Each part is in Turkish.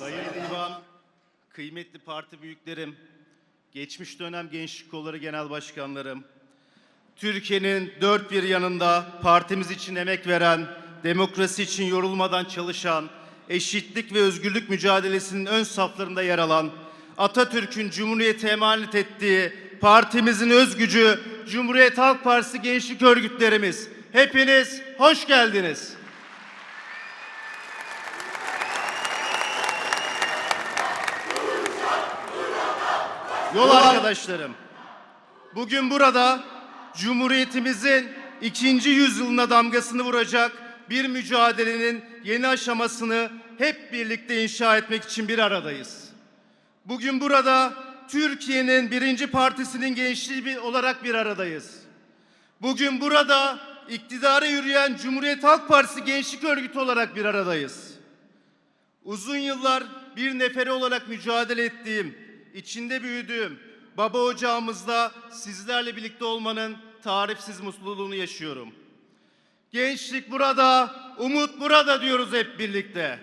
Sayın Divan, kıymetli parti büyüklerim, geçmiş dönem Gençlik Kolları Genel Başkanlarım, Türkiye'nin dört bir yanında partimiz için emek veren, demokrasi için yorulmadan çalışan, eşitlik ve özgürlük mücadelesinin ön saflarında yer alan, Atatürk'ün Cumhuriyete emanet ettiği partimizin özgücü Cumhuriyet Halk Partisi gençlik örgütlerimiz. Hepiniz hoş geldiniz. Yol arkadaşlarım. Bugün burada Cumhuriyetimizin ikinci yüzyılına damgasını vuracak bir mücadelenin yeni aşamasını hep birlikte inşa etmek için bir aradayız. Bugün burada Türkiye'nin birinci partisinin gençliği olarak bir aradayız. Bugün burada iktidara yürüyen Cumhuriyet Halk Partisi Gençlik Örgütü olarak bir aradayız. Uzun yıllar bir neferi olarak mücadele ettiğim, içinde büyüdüğüm baba ocağımızda sizlerle birlikte olmanın tarifsiz mutluluğunu yaşıyorum. Gençlik burada, umut burada diyoruz hep birlikte.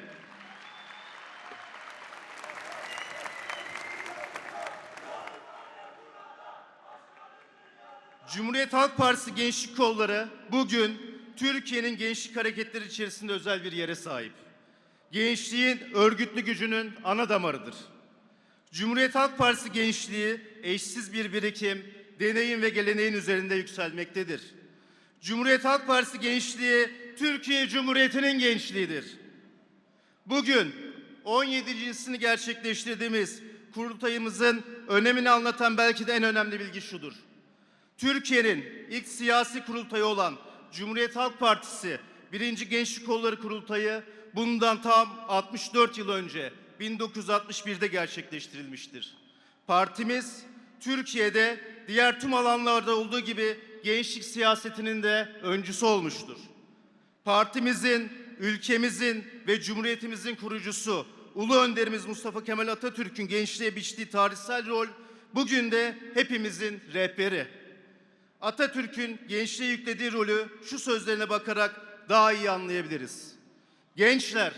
Cumhuriyet Halk Partisi Gençlik Kolları bugün Türkiye'nin gençlik hareketleri içerisinde özel bir yere sahip. Gençliğin örgütlü gücünün ana damarıdır. Cumhuriyet Halk Partisi gençliği eşsiz bir birikim, deneyim ve geleneğin üzerinde yükselmektedir. Cumhuriyet Halk Partisi gençliği Türkiye Cumhuriyeti'nin gençliğidir. Bugün 17.sini gerçekleştirdiğimiz kurultayımızın önemini anlatan belki de en önemli bilgi şudur. Türkiye'nin ilk siyasi kurultayı olan Cumhuriyet Halk Partisi 1. Gençlik Kolları Kurultayı bundan tam 64 yıl önce 1961'de gerçekleştirilmiştir. Partimiz Türkiye'de diğer tüm alanlarda olduğu gibi gençlik siyasetinin de öncüsü olmuştur. Partimizin, ülkemizin ve cumhuriyetimizin kurucusu Ulu Önderimiz Mustafa Kemal Atatürk'ün gençliğe biçtiği tarihsel rol bugün de hepimizin rehberi. Atatürk'ün gençliğe yüklediği rolü şu sözlerine bakarak daha iyi anlayabiliriz. Gençler,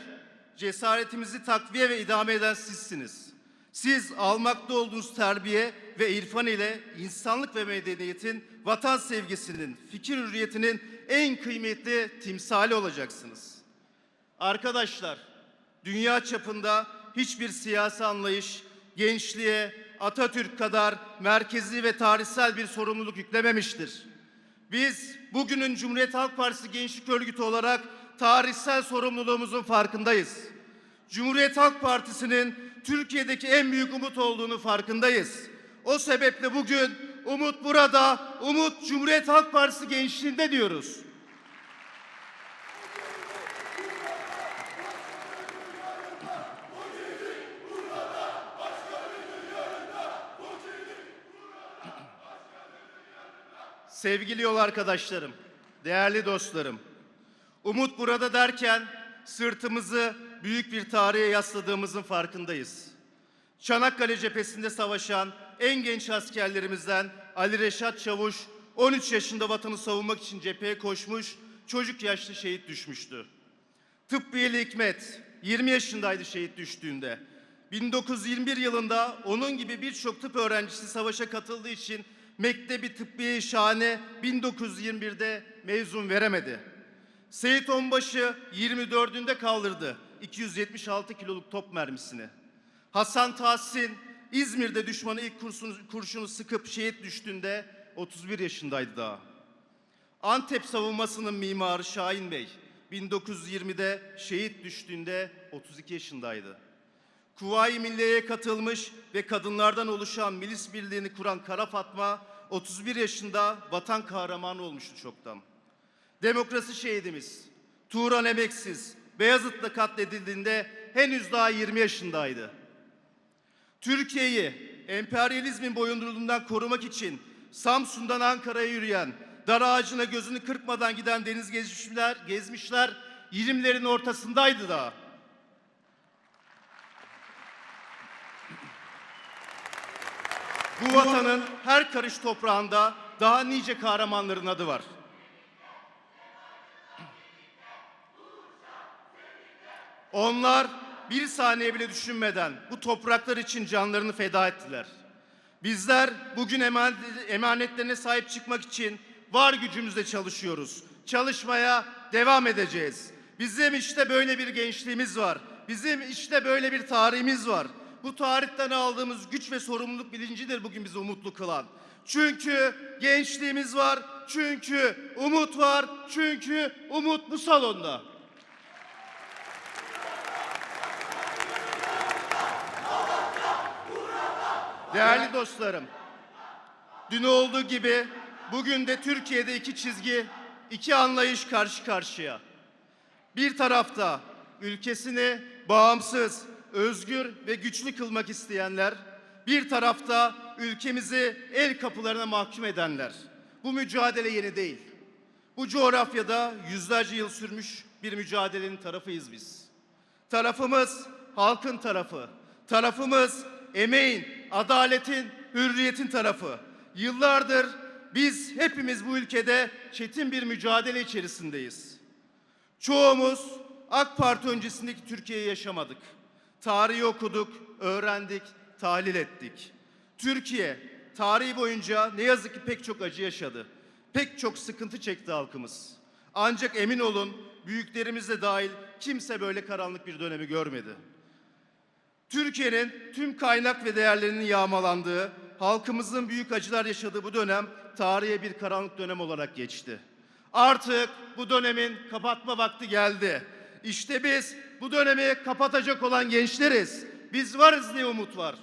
cesaretimizi takviye ve idame eden sizsiniz. Siz almakta olduğunuz terbiye ve irfan ile insanlık ve medeniyetin, vatan sevgisinin, fikir hürriyetinin en kıymetli timsali olacaksınız. Arkadaşlar, dünya çapında hiçbir siyasi anlayış gençliğe Atatürk kadar merkezi ve tarihsel bir sorumluluk yüklememiştir. Biz bugünün Cumhuriyet Halk Partisi Gençlik Örgütü olarak tarihsel sorumluluğumuzun farkındayız. Cumhuriyet Halk Partisi'nin Türkiye'deki en büyük umut olduğunu farkındayız. O sebeple bugün umut burada, umut Cumhuriyet Halk Partisi gençliğinde diyoruz. Sevgili yol arkadaşlarım, değerli dostlarım, umut burada derken sırtımızı büyük bir tarihe yasladığımızın farkındayız. Çanakkale cephesinde savaşan en genç askerlerimizden Ali Reşat Çavuş 13 yaşında vatanı savunmak için cepheye koşmuş, çocuk yaşlı şehit düşmüştü. Tıbbiyeli Hikmet 20 yaşındaydı şehit düştüğünde. 1921 yılında onun gibi birçok tıp öğrencisi savaşa katıldığı için Mektebi Tıbbiye Şahane 1921'de mezun veremedi. Seyit Onbaşı 24'ünde kaldırdı 276 kiloluk top mermisini. Hasan Tahsin İzmir'de düşmanı ilk kurşunu, sıkıp şehit düştüğünde 31 yaşındaydı daha. Antep savunmasının mimarı Şahin Bey 1920'de şehit düştüğünde 32 yaşındaydı. Kuvayi Milliye'ye katılmış ve kadınlardan oluşan milis birliğini kuran Kara Fatma 31 yaşında vatan kahramanı olmuştu çoktan. Demokrasi şehidimiz Turan Emeksiz Beyazıt'ta katledildiğinde henüz daha 20 yaşındaydı. Türkiye'yi emperyalizmin boyunduruluğundan korumak için Samsun'dan Ankara'ya yürüyen, dar ağacına gözünü kırpmadan giden deniz gezmişler, gezmişler 20'lerin ortasındaydı daha. Bu vatanın her karış toprağında daha nice kahramanların adı var. Onlar bir saniye bile düşünmeden bu topraklar için canlarını feda ettiler. Bizler bugün emanet- emanetlerine sahip çıkmak için var gücümüzle çalışıyoruz. Çalışmaya devam edeceğiz. Bizim işte böyle bir gençliğimiz var. Bizim işte böyle bir tarihimiz var. Bu tarihten aldığımız güç ve sorumluluk bilincidir bugün bizi umutlu kılan. Çünkü gençliğimiz var, çünkü umut var, çünkü umut bu salonda. Değerli dostlarım, dün olduğu gibi bugün de Türkiye'de iki çizgi, iki anlayış karşı karşıya. Bir tarafta ülkesini bağımsız, özgür ve güçlü kılmak isteyenler, bir tarafta ülkemizi el kapılarına mahkum edenler. Bu mücadele yeni değil. Bu coğrafyada yüzlerce yıl sürmüş bir mücadelenin tarafıyız biz. Tarafımız halkın tarafı. Tarafımız emeğin, adaletin, hürriyetin tarafı. Yıllardır biz hepimiz bu ülkede çetin bir mücadele içerisindeyiz. Çoğumuz AK Parti öncesindeki Türkiye'yi yaşamadık. Tarihi okuduk, öğrendik, tahlil ettik. Türkiye tarihi boyunca ne yazık ki pek çok acı yaşadı. Pek çok sıkıntı çekti halkımız. Ancak emin olun büyüklerimiz de dahil kimse böyle karanlık bir dönemi görmedi. Türkiye'nin tüm kaynak ve değerlerinin yağmalandığı, halkımızın büyük acılar yaşadığı bu dönem tarihe bir karanlık dönem olarak geçti. Artık bu dönemin kapatma vakti geldi. İşte biz bu dönemi kapatacak olan gençleriz. Biz varız diye umut var.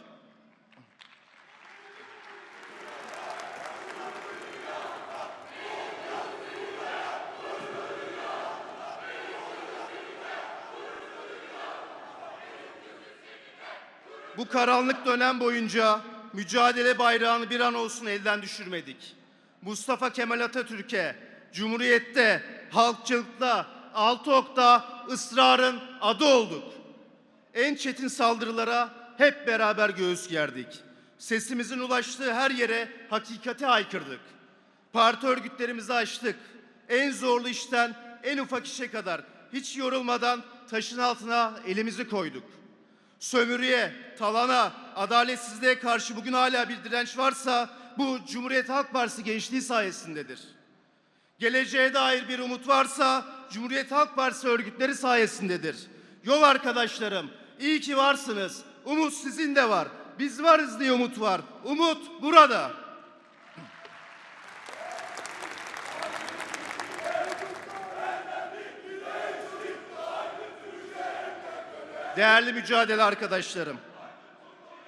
Bu karanlık dönem boyunca mücadele bayrağını bir an olsun elden düşürmedik. Mustafa Kemal Atatürk'e Cumhuriyet'te, halkçılıkta, altı okta ısrarın adı olduk. En çetin saldırılara hep beraber göğüs gerdik. Sesimizin ulaştığı her yere hakikati haykırdık. Parti örgütlerimizi açtık. En zorlu işten en ufak işe kadar hiç yorulmadan taşın altına elimizi koyduk. Sömürüye, talana, adaletsizliğe karşı bugün hala bir direnç varsa bu Cumhuriyet Halk Partisi gençliği sayesindedir. Geleceğe dair bir umut varsa Cumhuriyet Halk Partisi örgütleri sayesindedir. Yol arkadaşlarım, iyi ki varsınız. Umut sizin de var. Biz varız diye umut var. Umut burada. Değerli mücadele arkadaşlarım,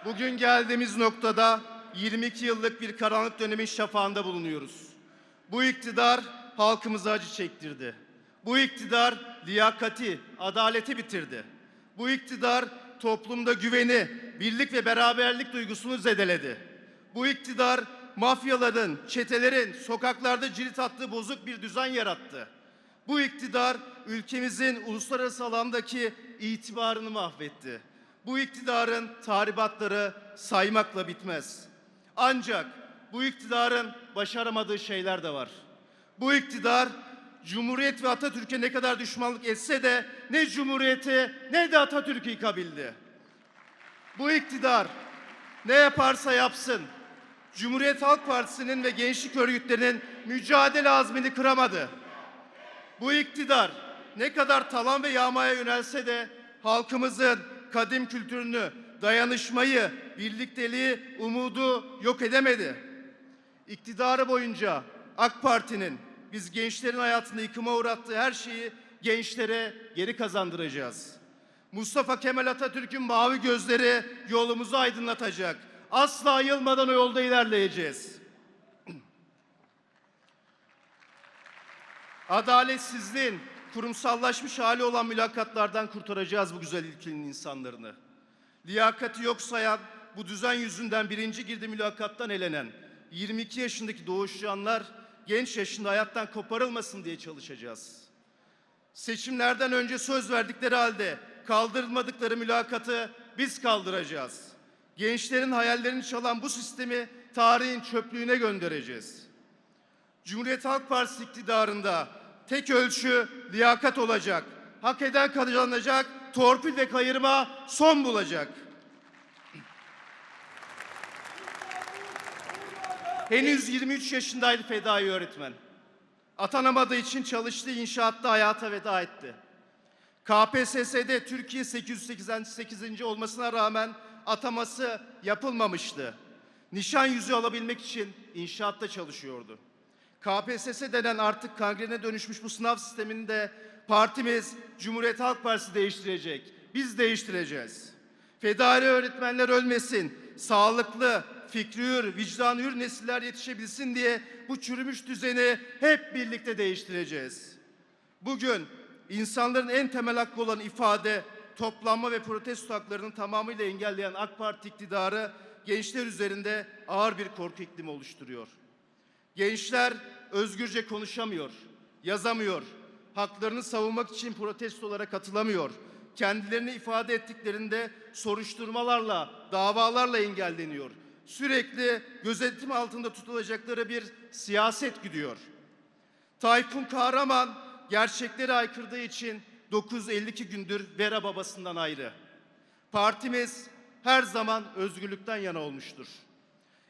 bugün geldiğimiz noktada 22 yıllık bir karanlık dönemin şafağında bulunuyoruz. Bu iktidar halkımıza acı çektirdi. Bu iktidar liyakati, adaleti bitirdi. Bu iktidar toplumda güveni, birlik ve beraberlik duygusunu zedeledi. Bu iktidar mafyaların, çetelerin sokaklarda cirit attığı bozuk bir düzen yarattı. Bu iktidar ülkemizin uluslararası alandaki itibarını mahvetti. Bu iktidarın tahribatları saymakla bitmez. Ancak bu iktidarın başaramadığı şeyler de var. Bu iktidar Cumhuriyet ve Atatürk'e ne kadar düşmanlık etse de ne Cumhuriyeti ne de Atatürk'ü yıkabildi. Bu iktidar ne yaparsa yapsın Cumhuriyet Halk Partisi'nin ve gençlik örgütlerinin mücadele azmini kıramadı. Bu iktidar ne kadar talan ve yağmaya yönelse de halkımızın kadim kültürünü, dayanışmayı, birlikteliği, umudu yok edemedi. İktidarı boyunca AK Parti'nin biz gençlerin hayatını yıkıma uğrattığı her şeyi gençlere geri kazandıracağız. Mustafa Kemal Atatürk'ün mavi gözleri yolumuzu aydınlatacak. Asla yılmadan o yolda ilerleyeceğiz. Adaletsizliğin kurumsallaşmış hali olan mülakatlardan kurtaracağız bu güzel ülkenin insanlarını. Liyakati yok sayan, bu düzen yüzünden birinci girdi mülakattan elenen 22 yaşındaki doğuşcanlar genç yaşında hayattan koparılmasın diye çalışacağız. Seçimlerden önce söz verdikleri halde kaldırmadıkları mülakatı biz kaldıracağız. Gençlerin hayallerini çalan bu sistemi tarihin çöplüğüne göndereceğiz. Cumhuriyet Halk Partisi iktidarında tek ölçü liyakat olacak. hak eden kazanacak, torpil ve kayırma son bulacak. Henüz 23 yaşındaydı fedai öğretmen. Atanamadığı için çalıştığı inşaatta hayata veda etti. KPSS'de Türkiye 888. olmasına rağmen ataması yapılmamıştı. Nişan yüzüğü alabilmek için inşaatta çalışıyordu. KPSS denen artık kangrene dönüşmüş bu sınav sistemini de partimiz Cumhuriyet Halk Partisi değiştirecek. Biz değiştireceğiz. Fedai öğretmenler ölmesin, sağlıklı, fikri hür, vicdanı hür nesiller yetişebilsin diye bu çürümüş düzeni hep birlikte değiştireceğiz. Bugün insanların en temel hakkı olan ifade, toplanma ve protesto haklarının tamamıyla engelleyen AK Parti iktidarı gençler üzerinde ağır bir korku iklimi oluşturuyor. Gençler özgürce konuşamıyor, yazamıyor, haklarını savunmak için protestolara katılamıyor. Kendilerini ifade ettiklerinde soruşturmalarla, davalarla engelleniyor. Sürekli gözetim altında tutulacakları bir siyaset gidiyor. Tayfun Kahraman gerçekleri aykırdığı için 952 gündür Vera babasından ayrı. Partimiz her zaman özgürlükten yana olmuştur.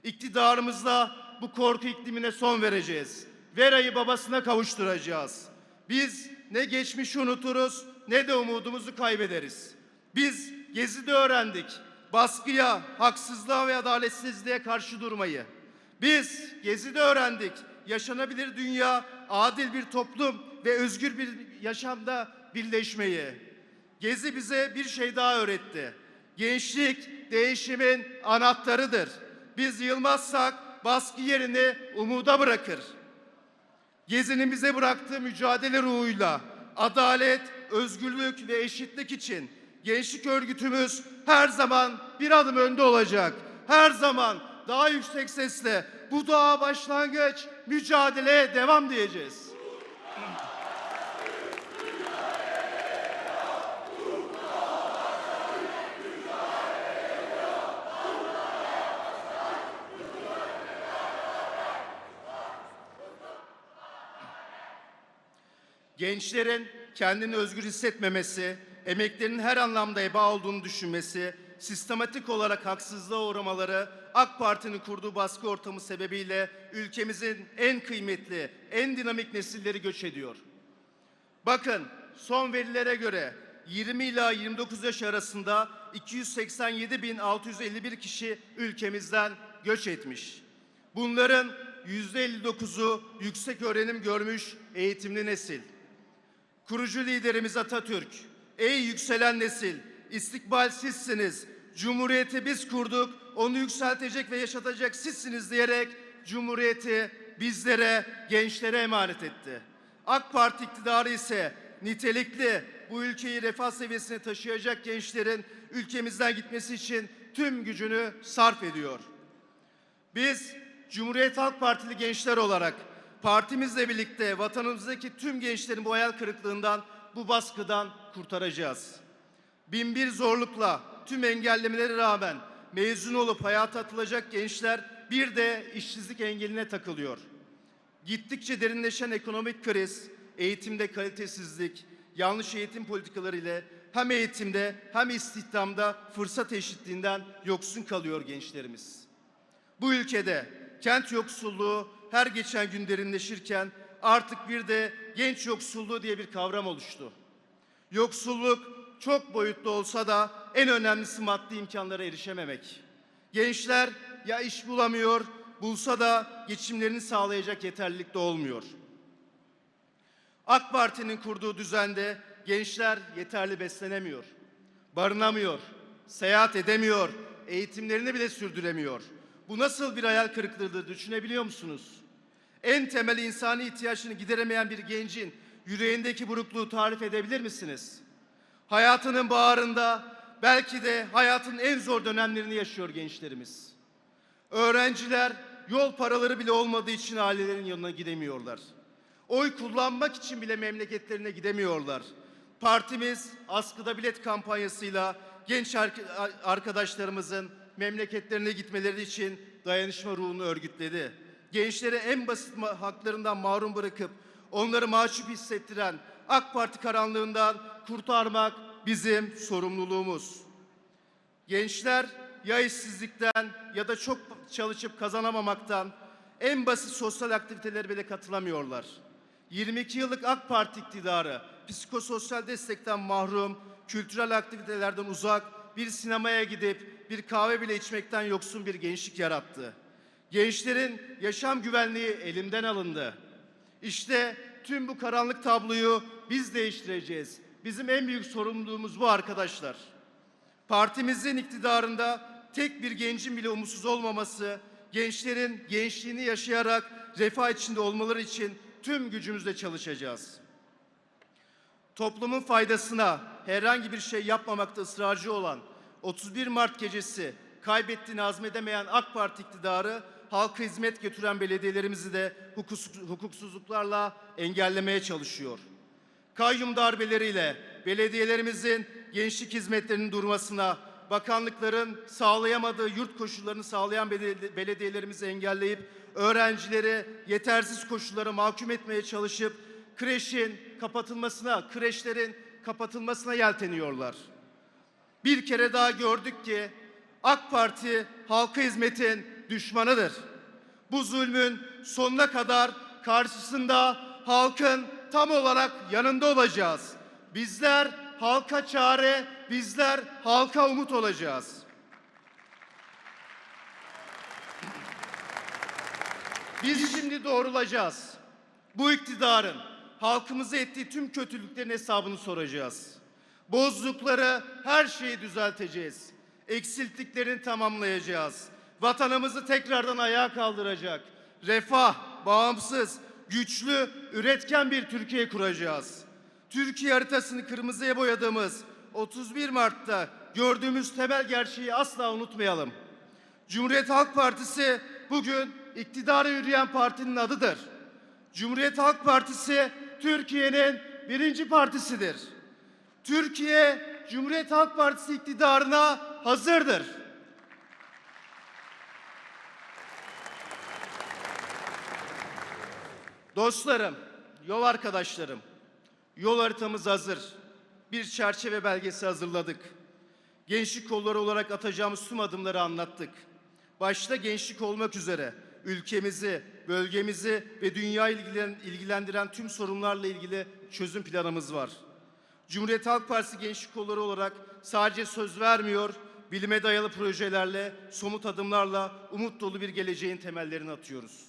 İktidarımızla bu korku iklimine son vereceğiz. Vera'yı babasına kavuşturacağız. Biz ne geçmişi unuturuz ne de umudumuzu kaybederiz. Biz Gezi'de öğrendik. Baskıya, haksızlığa ve adaletsizliğe karşı durmayı. Biz Gezi'de öğrendik. Yaşanabilir dünya, adil bir toplum ve özgür bir yaşamda birleşmeyi. Gezi bize bir şey daha öğretti. Gençlik değişimin anahtarıdır. Biz yılmazsak baskı yerini umuda bırakır. Gezi'nin bize bıraktığı mücadele ruhuyla adalet, özgürlük ve eşitlik için gençlik örgütümüz her zaman bir adım önde olacak. Her zaman daha yüksek sesle bu dağa başlangıç, mücadeleye devam diyeceğiz. Gençlerin kendini özgür hissetmemesi, emeklerinin her anlamda eba olduğunu düşünmesi, sistematik olarak haksızlığa uğramaları AK Parti'nin kurduğu baskı ortamı sebebiyle ülkemizin en kıymetli, en dinamik nesilleri göç ediyor. Bakın son verilere göre 20 ila 29 yaş arasında 287.651 kişi ülkemizden göç etmiş. Bunların %59'u yüksek öğrenim görmüş eğitimli nesil. Kurucu liderimiz Atatürk, ey yükselen nesil, istikbal sizsiniz, cumhuriyeti biz kurduk, onu yükseltecek ve yaşatacak sizsiniz diyerek cumhuriyeti bizlere, gençlere emanet etti. AK Parti iktidarı ise nitelikli bu ülkeyi refah seviyesine taşıyacak gençlerin ülkemizden gitmesi için tüm gücünü sarf ediyor. Biz Cumhuriyet Halk Partili gençler olarak partimizle birlikte vatanımızdaki tüm gençlerin bu hayal kırıklığından, bu baskıdan kurtaracağız. Binbir zorlukla tüm engellemelere rağmen mezun olup hayata atılacak gençler bir de işsizlik engeline takılıyor. Gittikçe derinleşen ekonomik kriz, eğitimde kalitesizlik, yanlış eğitim politikaları ile hem eğitimde hem istihdamda fırsat eşitliğinden yoksun kalıyor gençlerimiz. Bu ülkede kent yoksulluğu her geçen gün derinleşirken artık bir de genç yoksulluğu diye bir kavram oluştu. Yoksulluk çok boyutlu olsa da en önemlisi maddi imkanlara erişememek. Gençler ya iş bulamıyor, bulsa da geçimlerini sağlayacak yeterlilikte olmuyor. AK Parti'nin kurduğu düzende gençler yeterli beslenemiyor, barınamıyor, seyahat edemiyor, eğitimlerini bile sürdüremiyor. Bu nasıl bir hayal kırıklığıdır düşünebiliyor musunuz? En temel insani ihtiyaçını gideremeyen bir gencin yüreğindeki burukluğu tarif edebilir misiniz? Hayatının bağrında belki de hayatın en zor dönemlerini yaşıyor gençlerimiz. Öğrenciler yol paraları bile olmadığı için ailelerin yanına gidemiyorlar. Oy kullanmak için bile memleketlerine gidemiyorlar. Partimiz askıda bilet kampanyasıyla genç ark- arkadaşlarımızın memleketlerine gitmeleri için dayanışma ruhunu örgütledi. Gençleri en basit haklarından mahrum bırakıp onları mahcup hissettiren AK Parti karanlığından kurtarmak bizim sorumluluğumuz. Gençler ya işsizlikten ya da çok çalışıp kazanamamaktan en basit sosyal aktivitelere bile katılamıyorlar. 22 yıllık AK Parti iktidarı psikososyal destekten mahrum, kültürel aktivitelerden uzak, bir sinemaya gidip bir kahve bile içmekten yoksun bir gençlik yarattı. Gençlerin yaşam güvenliği elimden alındı. İşte tüm bu karanlık tabloyu biz değiştireceğiz. Bizim en büyük sorumluluğumuz bu arkadaşlar. Partimizin iktidarında tek bir gencin bile umutsuz olmaması, gençlerin gençliğini yaşayarak refah içinde olmaları için tüm gücümüzle çalışacağız. Toplumun faydasına herhangi bir şey yapmamakta ısrarcı olan 31 Mart gecesi kaybettiğini azmedemeyen AK Parti iktidarı halka hizmet götüren belediyelerimizi de hukuksuz- hukuksuzluklarla engellemeye çalışıyor. Kayyum darbeleriyle belediyelerimizin gençlik hizmetlerinin durmasına, bakanlıkların sağlayamadığı yurt koşullarını sağlayan beledi- belediyelerimizi engelleyip öğrencileri yetersiz koşullara mahkum etmeye çalışıp kreşin kapatılmasına, kreşlerin kapatılmasına yelteniyorlar. Bir kere daha gördük ki AK Parti halka hizmetin düşmanıdır. Bu zulmün sonuna kadar karşısında halkın tam olarak yanında olacağız. Bizler halka çare, bizler halka umut olacağız. Biz şimdi doğrulacağız. Bu iktidarın halkımıza ettiği tüm kötülüklerin hesabını soracağız. Bozdukları her şeyi düzelteceğiz. Eksilttiklerini tamamlayacağız. Vatanımızı tekrardan ayağa kaldıracak. Refah, bağımsız, güçlü, üretken bir Türkiye kuracağız. Türkiye haritasını kırmızıya boyadığımız 31 Mart'ta gördüğümüz temel gerçeği asla unutmayalım. Cumhuriyet Halk Partisi bugün iktidara yürüyen partinin adıdır. Cumhuriyet Halk Partisi Türkiye'nin birinci partisidir. Türkiye Cumhuriyet Halk Partisi iktidarına hazırdır. Dostlarım, yol arkadaşlarım, yol haritamız hazır. Bir çerçeve belgesi hazırladık. Gençlik kolları olarak atacağımız tüm adımları anlattık. Başta gençlik olmak üzere ülkemizi, bölgemizi ve dünyayı ilgilen- ilgilendiren tüm sorunlarla ilgili çözüm planımız var. Cumhuriyet Halk Partisi Gençlik Kolları olarak sadece söz vermiyor, bilime dayalı projelerle, somut adımlarla umut dolu bir geleceğin temellerini atıyoruz.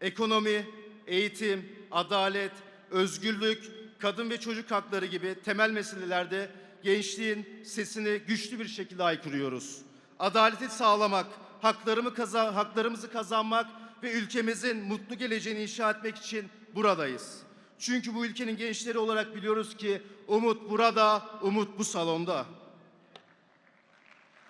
Ekonomi, eğitim, adalet, özgürlük, kadın ve çocuk hakları gibi temel meselelerde gençliğin sesini güçlü bir şekilde aykırıyoruz. Adaleti sağlamak, haklarımı kaza- haklarımızı kazanmak ve ülkemizin mutlu geleceğini inşa etmek için buradayız. Çünkü bu ülkenin gençleri olarak biliyoruz ki umut burada, umut bu salonda.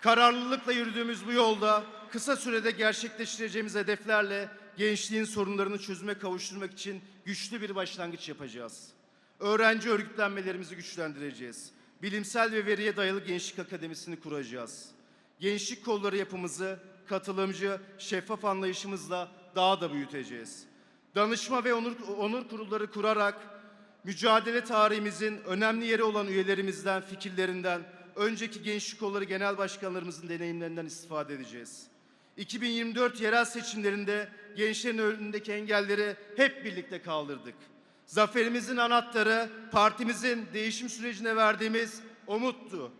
Kararlılıkla yürüdüğümüz bu yolda kısa sürede gerçekleştireceğimiz hedeflerle gençliğin sorunlarını çözüme kavuşturmak için güçlü bir başlangıç yapacağız. Öğrenci örgütlenmelerimizi güçlendireceğiz. Bilimsel ve veriye dayalı gençlik akademisini kuracağız. Gençlik kolları yapımızı katılımcı, şeffaf anlayışımızla daha da büyüteceğiz. Danışma ve onur, onur kurulları kurarak mücadele tarihimizin önemli yeri olan üyelerimizden, fikirlerinden, önceki gençlik kolları genel başkanlarımızın deneyimlerinden istifade edeceğiz. 2024 yerel seçimlerinde gençlerin önündeki engelleri hep birlikte kaldırdık. Zaferimizin anahtarı partimizin değişim sürecine verdiğimiz umuttu.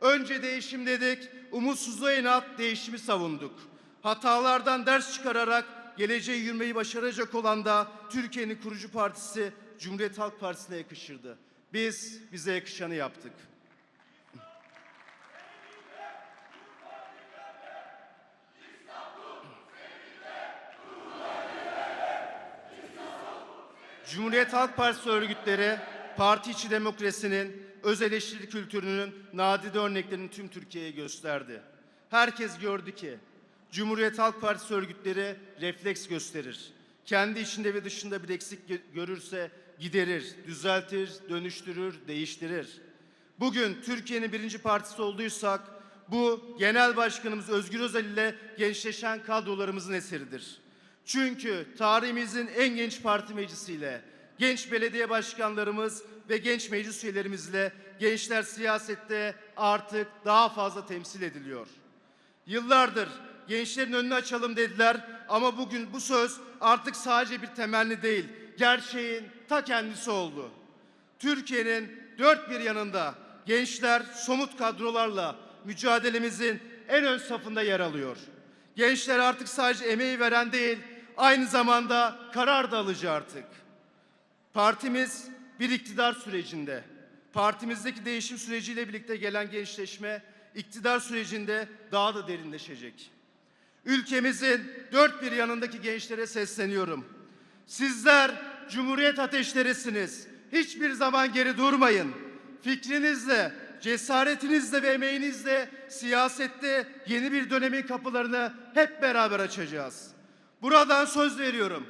Önce değişim dedik, umutsuzluğa inat değişimi savunduk. Hatalardan ders çıkararak geleceğe yürümeyi başaracak olan da Türkiye'nin kurucu partisi Cumhuriyet Halk Partisi'ne yakışırdı. Biz bize yakışanı yaptık. Cumhuriyet Halk Partisi örgütleri parti içi demokrasinin, öz eleştiri kültürünün nadide örneklerini tüm Türkiye'ye gösterdi. Herkes gördü ki Cumhuriyet Halk Partisi örgütleri refleks gösterir. Kendi içinde ve dışında bir eksik gö- görürse giderir, düzeltir, dönüştürür, değiştirir. Bugün Türkiye'nin birinci partisi olduysak bu Genel Başkanımız Özgür Özel ile gençleşen kadrolarımızın eseridir. Çünkü tarihimizin en genç parti meclisiyle genç belediye başkanlarımız ve genç meclis üyelerimizle gençler siyasette artık daha fazla temsil ediliyor. Yıllardır gençlerin önünü açalım dediler ama bugün bu söz artık sadece bir temelli değil, gerçeğin ta kendisi oldu. Türkiye'nin dört bir yanında gençler somut kadrolarla mücadelemizin en ön safında yer alıyor. Gençler artık sadece emeği veren değil, aynı zamanda karar da alıcı artık. Partimiz bir iktidar sürecinde. Partimizdeki değişim süreciyle birlikte gelen gençleşme iktidar sürecinde daha da derinleşecek. Ülkemizin dört bir yanındaki gençlere sesleniyorum. Sizler Cumhuriyet ateşlerisiniz. Hiçbir zaman geri durmayın. Fikrinizle, cesaretinizle ve emeğinizle siyasette yeni bir dönemin kapılarını hep beraber açacağız. Buradan söz veriyorum.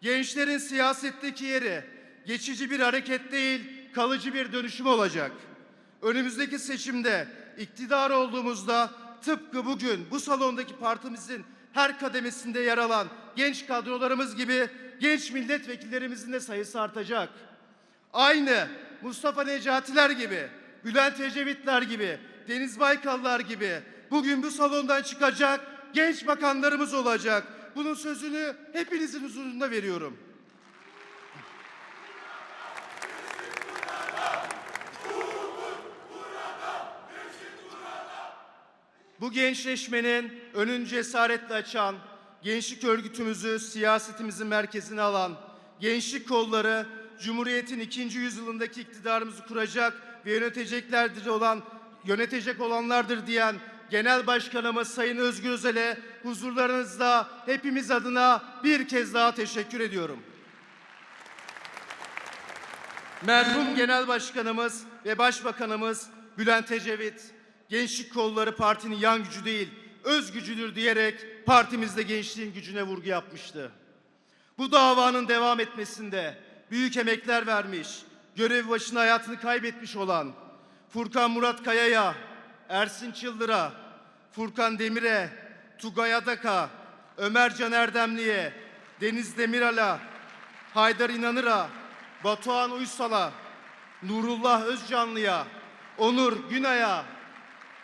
Gençlerin siyasetteki yeri geçici bir hareket değil, kalıcı bir dönüşüm olacak. Önümüzdeki seçimde iktidar olduğumuzda tıpkı bugün bu salondaki partimizin her kademesinde yer alan genç kadrolarımız gibi genç milletvekillerimizin de sayısı artacak. Aynı Mustafa Necatiler gibi, Bülent Ecevitler gibi, Deniz Baykallar gibi bugün bu salondan çıkacak genç bakanlarımız olacak. Bunun sözünü hepinizin huzurunda veriyorum. Bu gençleşmenin önün cesaretle açan, gençlik örgütümüzü siyasetimizin merkezine alan, gençlik kolları Cumhuriyet'in ikinci yüzyılındaki iktidarımızı kuracak ve yöneteceklerdir olan, yönetecek olanlardır diyen Genel Başkanımız Sayın Özgür Özel'e huzurlarınızda hepimiz adına bir kez daha teşekkür ediyorum. Merhum Genel Başkanımız ve Başbakanımız Bülent Ecevit, Gençlik Kolları partinin yan gücü değil, öz gücüdür diyerek partimizde gençliğin gücüne vurgu yapmıştı. Bu davanın devam etmesinde büyük emekler vermiş, görev başına hayatını kaybetmiş olan Furkan Murat Kaya'ya, Ersin Çıldır'a, Furkan Demir'e, Tugay Adak'a, Ömer Can Erdemli'ye, Deniz Demiral'a, Haydar İnanır'a, Batuhan Uysal'a, Nurullah Özcanlı'ya, Onur Günay'a,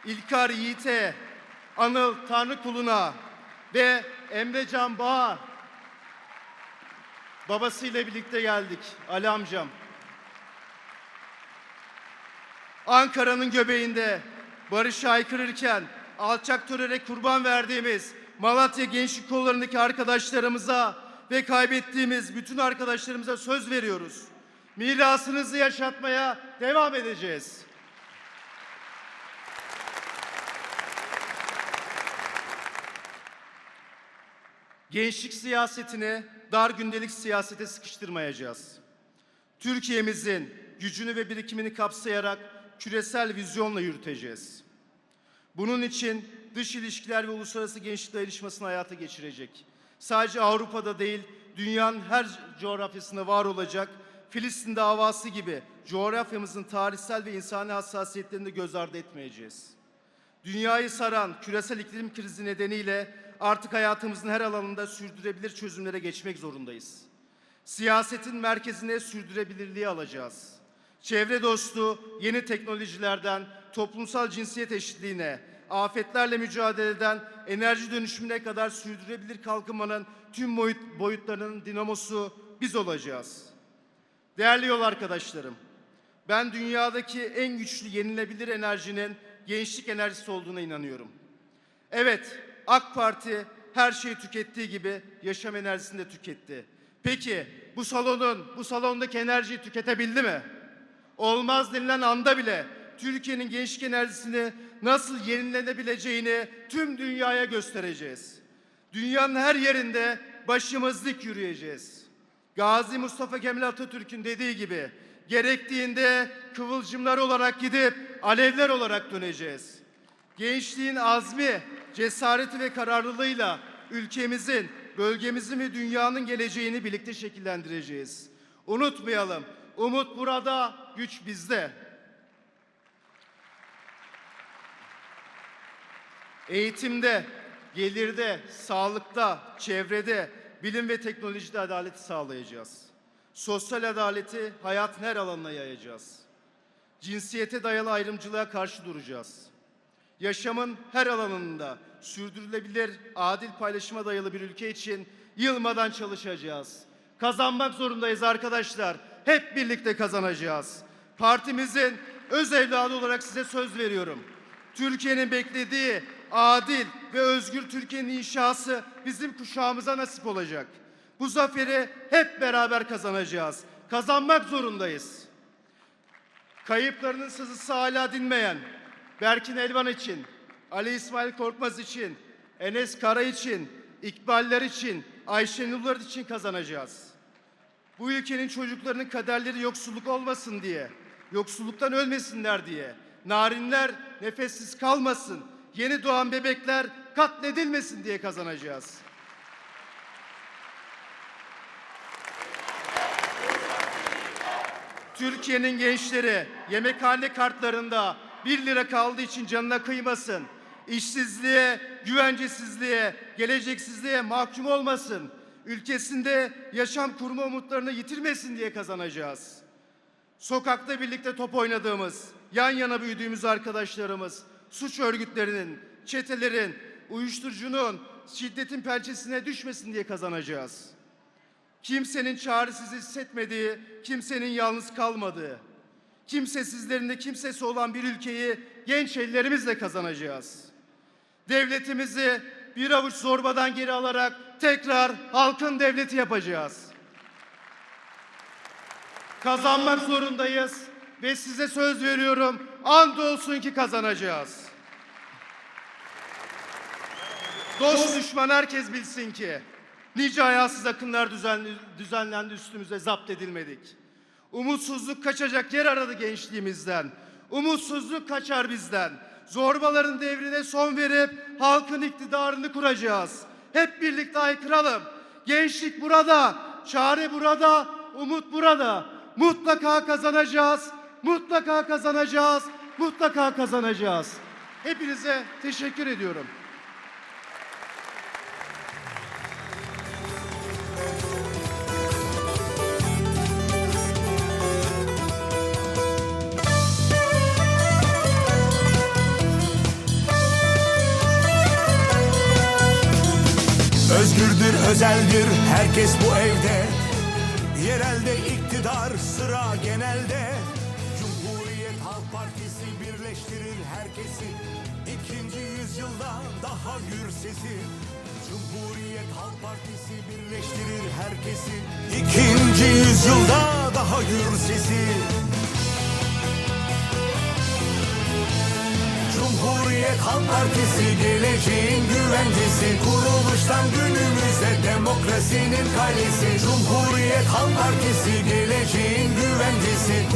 İlkar Yiğit'e, Anıl Tanrıkulu'na ve Emre Can Bağ'a babasıyla birlikte geldik Ali amcam. Ankara'nın göbeğinde barış haykırırken alçak teröre kurban verdiğimiz Malatya Gençlik Kolları'ndaki arkadaşlarımıza ve kaybettiğimiz bütün arkadaşlarımıza söz veriyoruz. Mirasınızı yaşatmaya devam edeceğiz. Gençlik siyasetini dar gündelik siyasete sıkıştırmayacağız. Türkiye'mizin gücünü ve birikimini kapsayarak küresel vizyonla yürüteceğiz. Bunun için dış ilişkiler ve uluslararası gençlik dayanışmasını hayata geçirecek. Sadece Avrupa'da değil, dünyanın her coğrafyasında var olacak Filistin davası gibi coğrafyamızın tarihsel ve insani hassasiyetlerini de göz ardı etmeyeceğiz. Dünyayı saran küresel iklim krizi nedeniyle artık hayatımızın her alanında sürdürülebilir çözümlere geçmek zorundayız. Siyasetin merkezine sürdürülebilirliği alacağız. Çevre dostu yeni teknolojilerden toplumsal cinsiyet eşitliğine, afetlerle mücadeleden enerji dönüşümüne kadar sürdürülebilir kalkınmanın tüm boyut, boyutlarının dinamosu biz olacağız. Değerli yol arkadaşlarım, ben dünyadaki en güçlü yenilebilir enerjinin gençlik enerjisi olduğuna inanıyorum. Evet, AK Parti her şeyi tükettiği gibi yaşam enerjisini de tüketti. Peki bu salonun, bu salondaki enerjiyi tüketebildi mi? Olmaz denilen anda bile Türkiye'nin gençlik enerjisini nasıl yenilenebileceğini tüm dünyaya göstereceğiz. Dünyanın her yerinde başımız dik yürüyeceğiz. Gazi Mustafa Kemal Atatürk'ün dediği gibi gerektiğinde kıvılcımlar olarak gidip alevler olarak döneceğiz. Gençliğin azmi, cesareti ve kararlılığıyla ülkemizin, bölgemizin ve dünyanın geleceğini birlikte şekillendireceğiz. Unutmayalım, umut burada, güç bizde. Eğitimde, gelirde, sağlıkta, çevrede, bilim ve teknolojide adaleti sağlayacağız. Sosyal adaleti hayatın her alanına yayacağız. Cinsiyete dayalı ayrımcılığa karşı duracağız. Yaşamın her alanında sürdürülebilir, adil paylaşıma dayalı bir ülke için yılmadan çalışacağız. Kazanmak zorundayız arkadaşlar. Hep birlikte kazanacağız. Partimizin öz evladı olarak size söz veriyorum. Türkiye'nin beklediği adil ve özgür Türkiye'nin inşası bizim kuşağımıza nasip olacak. Bu zaferi hep beraber kazanacağız. Kazanmak zorundayız. Kayıplarının sızısı hala dinmeyen Berkin Elvan için, Ali İsmail Korkmaz için, Enes Kara için, İkballer için, Ayşe Nurlar için kazanacağız. Bu ülkenin çocuklarının kaderleri yoksulluk olmasın diye, yoksulluktan ölmesinler diye, narinler nefessiz kalmasın, yeni doğan bebekler katledilmesin diye kazanacağız. Türkiye'nin gençleri yemekhane kartlarında 1 lira kaldığı için canına kıymasın. İşsizliğe, güvencesizliğe, geleceksizliğe mahkum olmasın. Ülkesinde yaşam kurma umutlarını yitirmesin diye kazanacağız. Sokakta birlikte top oynadığımız, yan yana büyüdüğümüz arkadaşlarımız, suç örgütlerinin, çetelerin, uyuşturucunun, şiddetin pençesine düşmesin diye kazanacağız. Kimsenin çaresiz hissetmediği, kimsenin yalnız kalmadığı, kimsesizlerin de kimsesi olan bir ülkeyi genç ellerimizle kazanacağız. Devletimizi bir avuç zorbadan geri alarak tekrar halkın devleti yapacağız. Kazanmak zorundayız ve size söz veriyorum andolsun ki kazanacağız. Dost düşman herkes bilsin ki nice hayasız akınlar düzenli, düzenlendi üstümüze zapt edilmedik. Umutsuzluk kaçacak yer aradı gençliğimizden. Umutsuzluk kaçar bizden. Zorbaların devrine son verip halkın iktidarını kuracağız. Hep birlikte haykıralım. Gençlik burada, çare burada, umut burada. Mutlaka kazanacağız, mutlaka kazanacağız, mutlaka kazanacağız. Hepinize teşekkür ediyorum. Özeldir herkes bu evde. Yerelde iktidar sıra genelde. Cumhuriyet Halk Partisi birleştirir herkesi. İkinci yüzyılda daha gür sesi. Cumhuriyet Halk Partisi birleştirir herkesi. İkinci yüzyılda daha gür sesi Halk Partisi geleceğin güvencesi Kuruluştan günümüze demokrasinin kalesi. Cumhuriyet Halk Partisi geleceğin güvencesi Kur-